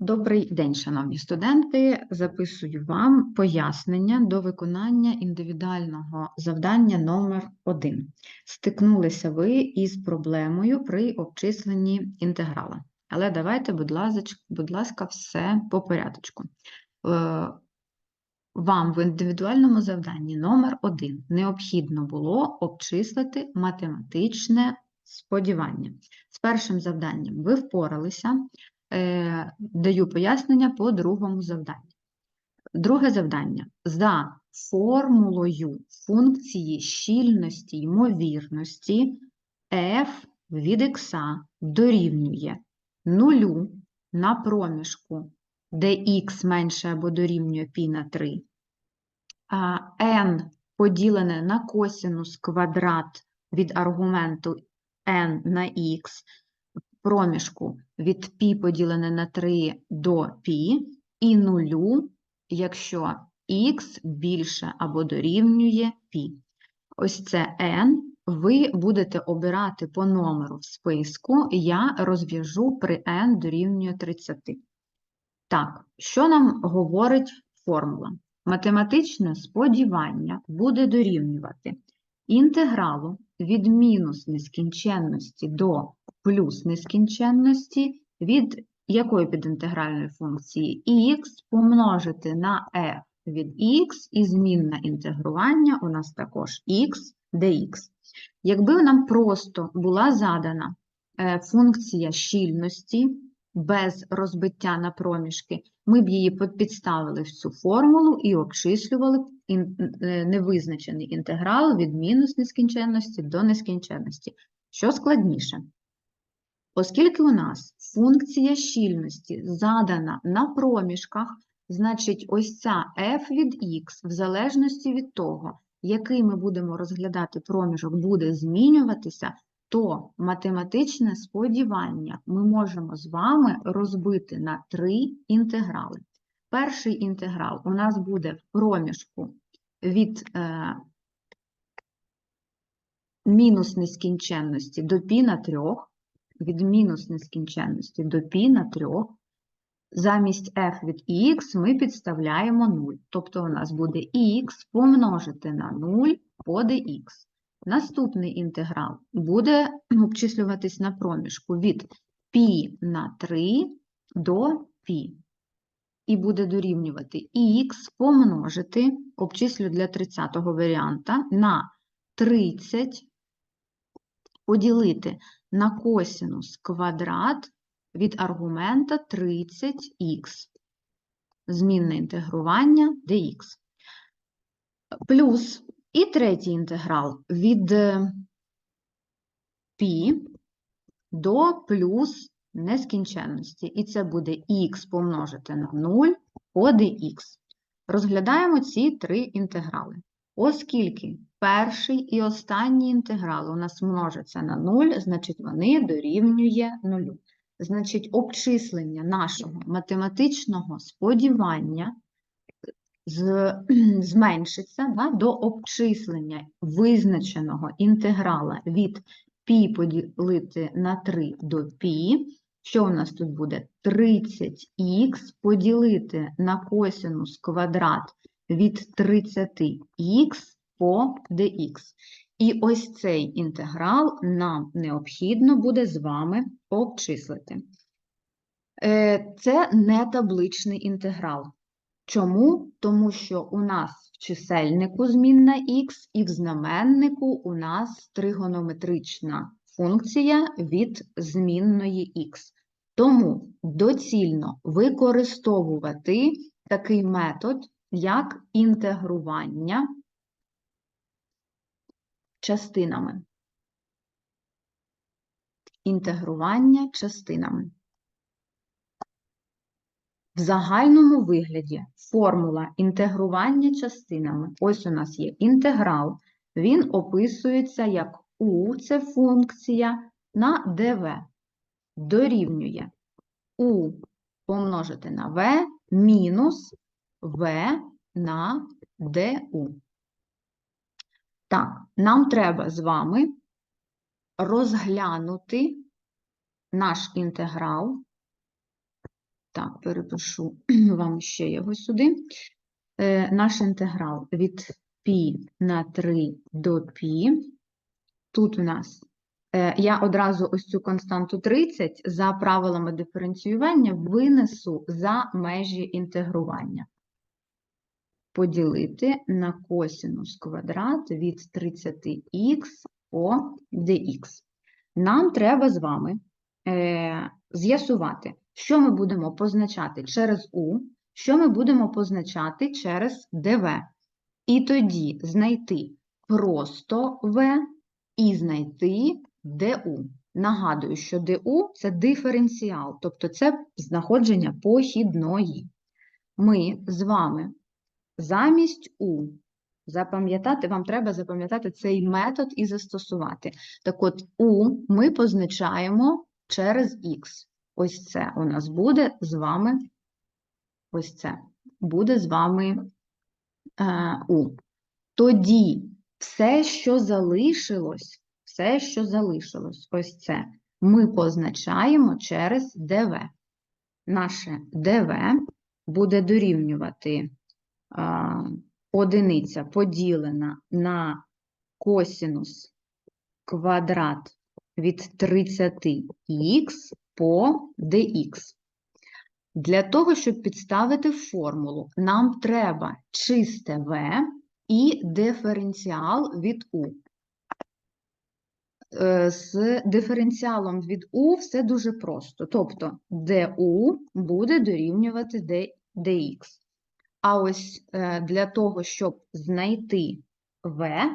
Добрий день, шановні студенти. Записую вам пояснення до виконання індивідуального завдання номер 1 Стикнулися ви із проблемою при обчисленні інтеграла. Але давайте, будь ласка, будь ласка, все по порядочку. Е, Вам в індивідуальному завданні номер 1 необхідно було обчислити математичне сподівання. З першим завданням ви впоралися. Е, Даю пояснення по другому завданню. Друге завдання. За формулою функції щільності ймовірності f від x дорівнює нулю на проміжку, де x менше або дорівнює π на 3, а n поділене на косинус квадрат від аргументу n на x проміжку від пі поділене на 3 до пі і нулю, якщо х більше або дорівнює пі. Ось це n. Ви будете обирати по номеру в списку, я розв'яжу при n дорівнює 30. Так, що нам говорить формула? Математичне сподівання буде дорівнювати інтегралу від мінус нескінченності до плюс нескінченності від якої підінтегральної функції х помножити на f від x і змінна інтегрування у нас також x dx. Якби нам просто була задана е, функція щільності без розбиття на проміжки, ми б її підставили в цю формулу і обчислювали е, невизначений інтеграл від мінус нескінченності до нескінченності. Що складніше? Оскільки у нас функція щільності задана на проміжках, значить ось ця f від x, в залежності від того, який ми будемо розглядати проміжок, буде змінюватися, то математичне сподівання ми можемо з вами розбити на три інтеграли. Перший інтеграл у нас буде в проміжку від е, мінус нескінченності до π на 3, від мінус нескінченності до π на 3, замість f від x ми підставляємо 0. Тобто у нас буде x помножити на 0 по dx. Наступний інтеграл буде обчислюватись на проміжку від π на 3 до π. І буде дорівнювати х помножити, обчислю для 30-го варіанта, на 30 поділити на косинус квадрат від аргумента 30х. Змінне інтегрування dx. Плюс і третій інтеграл від π до плюс нескінченності. І це буде х помножити на 0 по dx. Розглядаємо ці три інтеграли. Оскільки перший і останній інтеграл у нас множаться на 0, значить вони дорівнює 0. Значить, обчислення нашого математичного сподівання з, зменшиться да, до обчислення визначеного інтеграла від π поділити на 3 до π. Що у нас тут буде? 30х поділити на косинус квадрат від 30х по dx. І ось цей інтеграл нам необхідно буде з вами обчислити. Е, це не табличний інтеграл. Чому? Тому що у нас в чисельнику змінна х і в знаменнику у нас тригонометрична функція від змінної х. Тому доцільно використовувати такий метод, як інтегрування частинами. Інтегрування частинами. В загальному вигляді формула інтегрування частинами. Ось у нас є інтеграл, він описується як u, це функція, на dv. Дорівнює u помножити на v мінус v на du. Так, нам треба з вами розглянути наш інтеграл Так, перепишу вам ще його сюди. Е, наш інтеграл від π на 3 до π. Тут у нас е, я одразу ось цю константу 30 за правилами диференціювання винесу за межі інтегрування. Поділити на косинус квадрат від 30х по dx. Нам треба з вами е, з'ясувати, що ми будемо позначати через u, що ми будемо позначати через dv. І тоді знайти просто v і знайти du. Нагадую, що du – це диференціал, тобто це знаходження похідної. Ми з вами замість u запам'ятати, вам треба запам'ятати цей метод і застосувати. Так от, u ми позначаємо через x. Ось це у нас буде з вами, ось це буде з вами е, u. Тоді все, що залишилось, все, що залишилось, ось це, ми позначаємо через dv. Наше dv буде дорівнювати одиниця поділена на косинус квадрат від 30х по dx. Для того, щоб підставити формулу, нам треба чисте v і диференціал від u. Е, З диференціалом від u все дуже просто. Тобто du буде дорівнювати dx. А ось е, для того, щоб знайти v,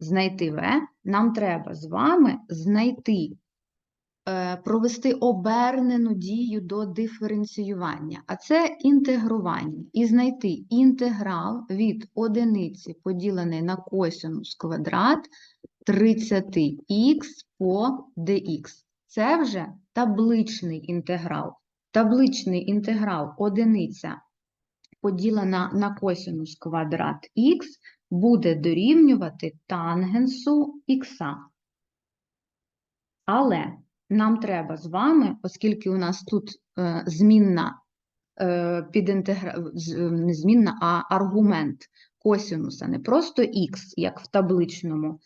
знайти v, нам треба з вами знайти, е, провести обернену дію до диференціювання, а це інтегрування. І знайти інтеграл від одиниці, поділений на косинус квадрат 30х по dx. Це вже табличний інтеграл. Табличний інтеграл одиниця поділена на косинус квадрат х буде дорівнювати тангенсу х. Але нам треба з вами, оскільки у нас тут е, змінна е, підінтегра... з- е, не змінна, а аргумент косинуса, не просто х, як в табличному,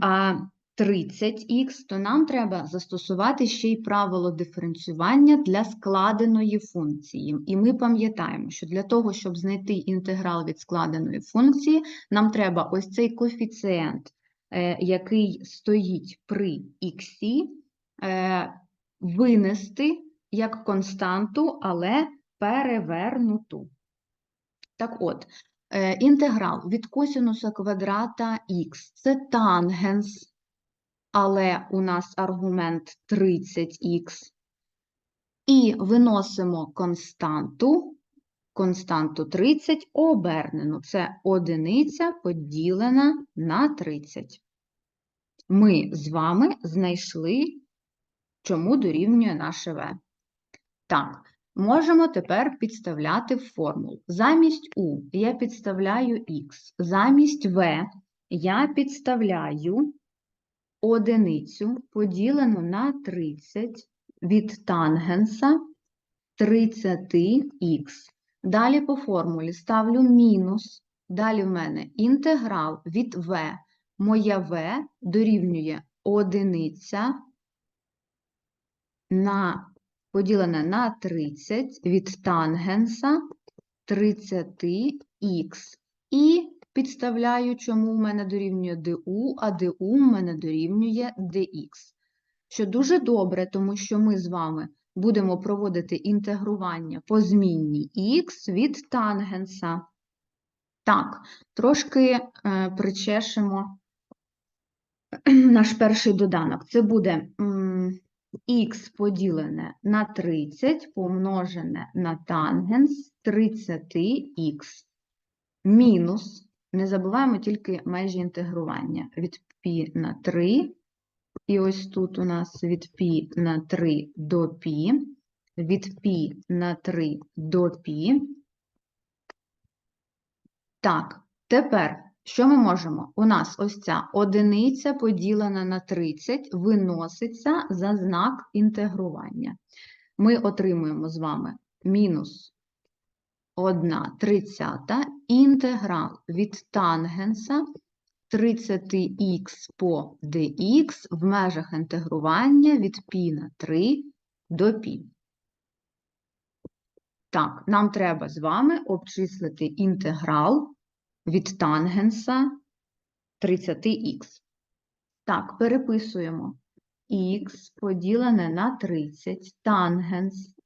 а 30х, то нам треба застосувати ще й правило диференціювання для складеної функції. І ми пам'ятаємо, що для того, щоб знайти інтеграл від складеної функції, нам треба ось цей коефіцієнт, е, який стоїть при х, е, винести як константу, але перевернуту. Так от, е, інтеграл від косинуса квадрата х – це тангенс, але у нас аргумент 30х. І виносимо константу, константу 30 обернену. Це одиниця поділена на 30. Ми з вами знайшли, чому дорівнює наше v. Так, можемо тепер підставляти формулу. Замість u я підставляю x, замість v я підставляю одиницю поділену на 30 від тангенса 30х. Далі по формулі ставлю мінус. Далі в мене інтеграл від v. Моя v дорівнює одиниця на, поділене на 30 від тангенса 30х. Підставляю, чому в мене дорівнює du, а du в мене дорівнює dx. Що дуже добре, тому що ми з вами будемо проводити інтегрування по змінній х від тангенса. Так, трошки е, причешемо наш перший доданок. Це буде х поділене на 30 помножене на тангенс 30х мінус, не забуваємо тільки межі інтегрування від π на 3, і ось тут у нас від π на 3 до π, від π на 3 до π. Так, тепер, Що ми можемо? У нас ось ця одиниця поділена на 30 виноситься за знак інтегрування. Ми отримуємо з вами мінус 1 тридцята інтеграл від тангенса 30х по dx в межах інтегрування від π на 3 до π. Так, нам треба з вами обчислити інтеграл від тангенса 30х. Так, переписуємо х поділене на 30, тангенс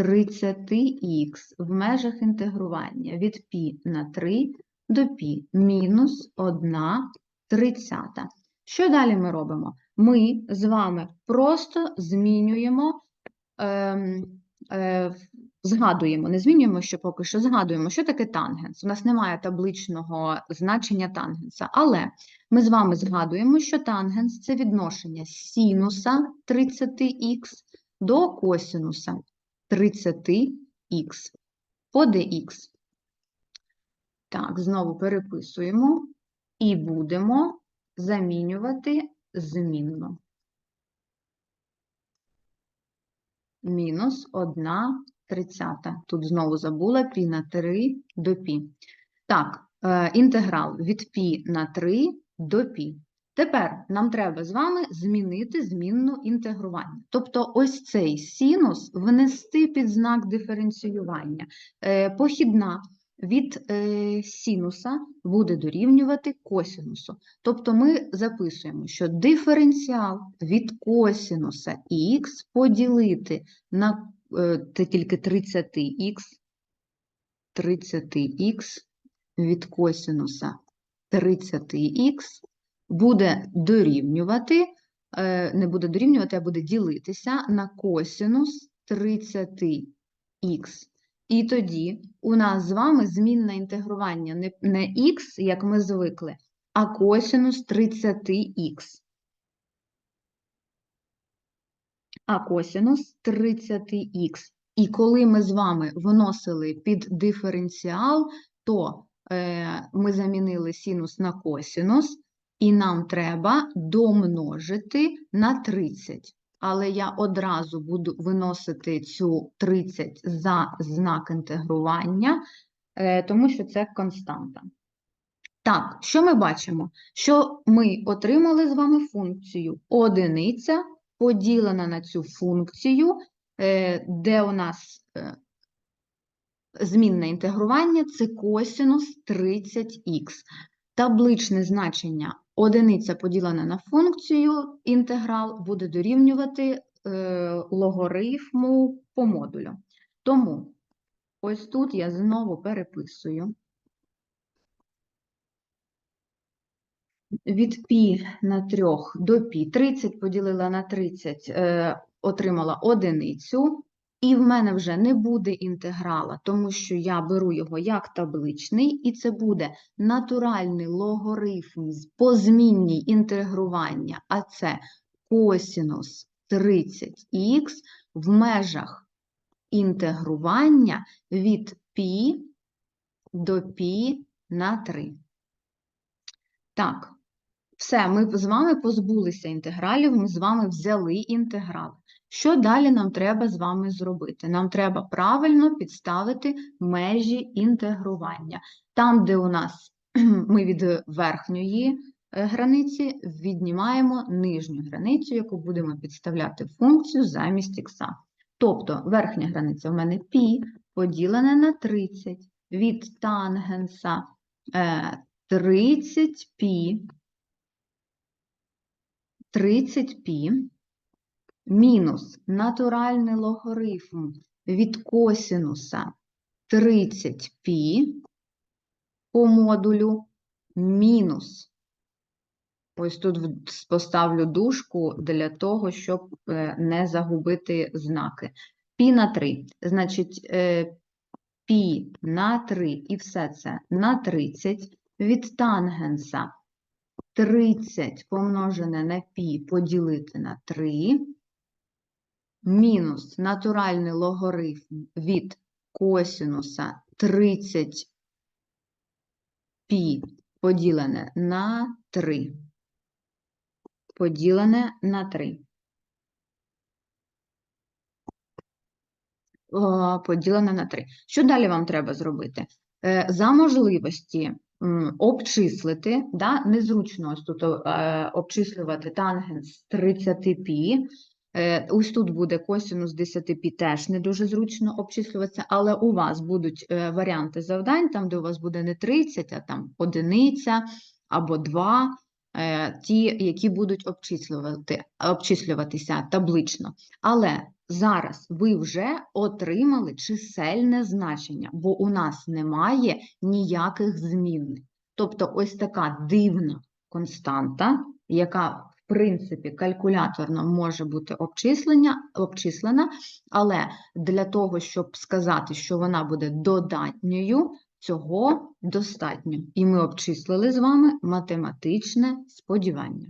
30х в межах інтегрування від π на 3 до π мінус 1 тридцята. Що далі ми робимо? Ми з вами просто змінюємо, ем, е, згадуємо, не змінюємо, що поки що згадуємо, що таке тангенс. У нас немає табличного значення тангенса, але ми з вами згадуємо, що тангенс – це відношення синуса 30х до косинуса 30х по dx. Так, знову переписуємо і будемо замінювати змінно. Мінус 1 тридцята. Тут знову забула пі на 3 до пі. Так, е, інтеграл від пі на 3 до пі. Тепер нам треба з вами змінити змінну інтегрування. Тобто ось цей синус внести під знак диференціювання. Е, Похідна від е, синуса буде дорівнювати косинусу. Тобто ми записуємо, що диференціал від косинуса х поділити на е, це тільки 30х, 30х від косинуса 30х буде дорівнювати, е, не буде дорівнювати, а буде ділитися на косинус 30х. І тоді у нас з вами змінне інтегрування не, х, як ми звикли, а косинус 30х. А косинус 30х. І коли ми з вами вносили під диференціал, то е, ми замінили синус на косинус, і нам треба домножити на 30 але я одразу буду виносити цю 30 за знак інтегрування, е, тому що це константа. Так, що ми бачимо? Що ми отримали з вами функцію одиниця поділена на цю функцію, е, де у нас е, змінне інтегрування це косинус 30х. Табличне значення одиниця поділена на функцію, інтеграл буде дорівнювати е, логарифму по модулю. Тому ось тут я знову переписую. Від π на 3 до π 30 поділила на 30, е, отримала одиницю. І в мене вже не буде інтеграла, тому що я беру його як табличний, і це буде натуральний логарифм з позмінній інтегрування, а це косінус 30х в межах інтегрування від π до π на 3. Так, все, ми з вами позбулися інтегралів, ми з вами взяли інтеграл. Що далі нам треба з вами зробити? Нам треба правильно підставити межі інтегрування. Там, де у нас ми від верхньої е, границі віднімаємо нижню границю, яку будемо підставляти функцію замість х. Тобто верхня границя в мене π поділена на 30 від тангенса 30π, 30π мінус натуральний логарифм від косинуса 30π по модулю мінус. Ось тут поставлю дужку для того, щоб е, не загубити знаки. Пі на 3. Значить, е, пі на 3 і все це на 30 від тангенса 30 помножене на пі поділити на 3 мінус натуральний логарифм від косинуса 30 пі поділене на 3. Поділене на 3. Поділене на 3. Що далі вам треба зробити? Е, За можливості обчислити, да, незручно ось тут е, обчислювати тангенс 30 пі. Е, Ось тут буде косинус 10 пі теж не дуже зручно обчислюватися, але у вас будуть е, варіанти завдань, там, де у вас буде не 30, а там одиниця або 2, е, ті, які будуть обчислювати, обчислюватися таблично. Але зараз ви вже отримали чисельне значення, бо у нас немає ніяких змінних. Тобто ось така дивна константа, яка принципі калькуляторно може бути обчислення, обчислена, але для того, щоб сказати, що вона буде додатньою, цього достатньо. І ми обчислили з вами математичне сподівання.